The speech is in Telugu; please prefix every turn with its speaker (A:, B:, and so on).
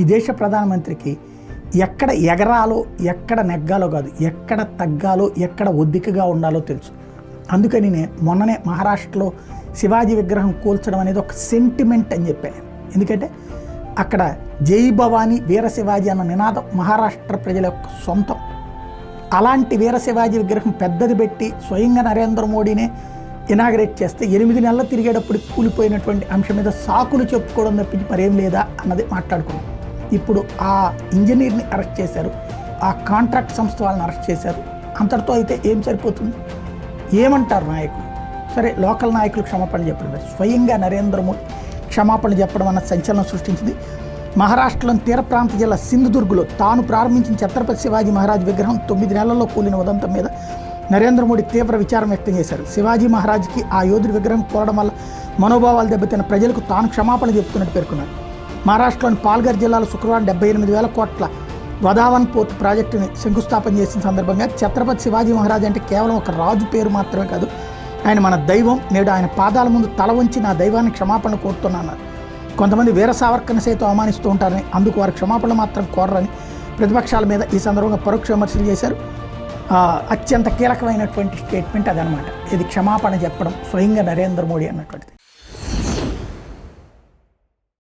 A: ఈ దేశ ప్రధానమంత్రికి ఎక్కడ ఎగరాలో ఎక్కడ నెగ్గాలో కాదు ఎక్కడ తగ్గాలో ఎక్కడ ఒద్దికగా ఉండాలో తెలుసు. అందుకని నేను మొన్ననే మహారాష్ట్రలో శివాజీ విగ్రహం కూల్చడం అనేది ఒక సెంటిమెంట్ అని చెప్పాను ఎందుకంటే అక్కడ జై భవానీ వీర శివాజీ అన్న నినాదం మహారాష్ట్ర ప్రజల యొక్క సొంతం. అలాంటి వీర శివాజీ విగ్రహం పెద్దది పెట్టి స్వయంగా నరేంద్ర మోడీనే ఇనాగరేట్ చేస్తే ఎనిమిది నెలలు తిరిగేటప్పుడు కూలిపోయినటువంటి అంశం మీద సాకులు చెప్పుకోవడం తప్పించి మరేం లేదా అన్నది మాట్లాడుకున్నాం. ఇప్పుడు ఆ ఇంజనీర్ని అరెస్ట్ చేశారు. ఆ కాంట్రాక్ట్ సంస్థ వాళ్ళని అరెస్ట్ చేశారు. అంతటితో అయితే ఏం సరిపోతుంది? ఏమంటారు నాయకులు? సరే లోకల్ నాయకులు క్షమాపణ చెప్పడం స్వయంగా నరేంద్ర మోడీ క్షమాపణ చెప్పడం అన్న సంచలనం సృష్టించింది. మహారాష్ట్రలోని తీర ప్రాంత జిల్లా సింధుదుర్గులో తాను ప్రారంభించిన ఛత్రపతి శివాజీ మహారాజ్ విగ్రహం తొమ్మిది నెలల్లో కూలిన ఉదంతం మీద నరేంద్ర మోడీ తీవ్ర విచారం వ్యక్తం చేశారు. శివాజీ మహారాజ్కి ఆ యోధుడి విగ్రహం కోరడం వల్ల మనోభావాలు దెబ్బతిన్న ప్రజలకు తాను క్షమాపణ చెబుతున్నట్టు పేర్కొన్నారు. మహారాష్ట్రలోని పాల్ఘర్ జిల్లాలో శుక్రవారం డెబ్బై ఎనిమిది వేల కోట్ల వదావన్ పోర్ట్ ప్రాజెక్టుని శంకుస్థాపన చేసిన సందర్భంగా ఛత్రపతి శివాజీ మహారాజ్ అంటే కేవలం ఒక రాజు పేరు మాత్రమే కాదు ఆయన మన దైవం నేడు ఆయన పాదాల ముందు తల వంచి నా దైవాన్ని క్షమాపణ కోరుతున్నాను కొంతమంది వీర సావర్కర్ని సైతం అవమానిస్తూ ఉంటారని అందుకు వారు క్షమాపణ మాత్రం కోరరని ప్రతిపక్షాల మీద ఈ సందర్భంగా పరోక్ష విమర్శలు చేశారు. అత్యంత కీలకమైనటువంటి స్టేట్మెంట్ అదనమాట ఇది క్షమాపణ చెప్పడం స్వయంగా నరేంద్ర మోడీ అన్నటువంటిది.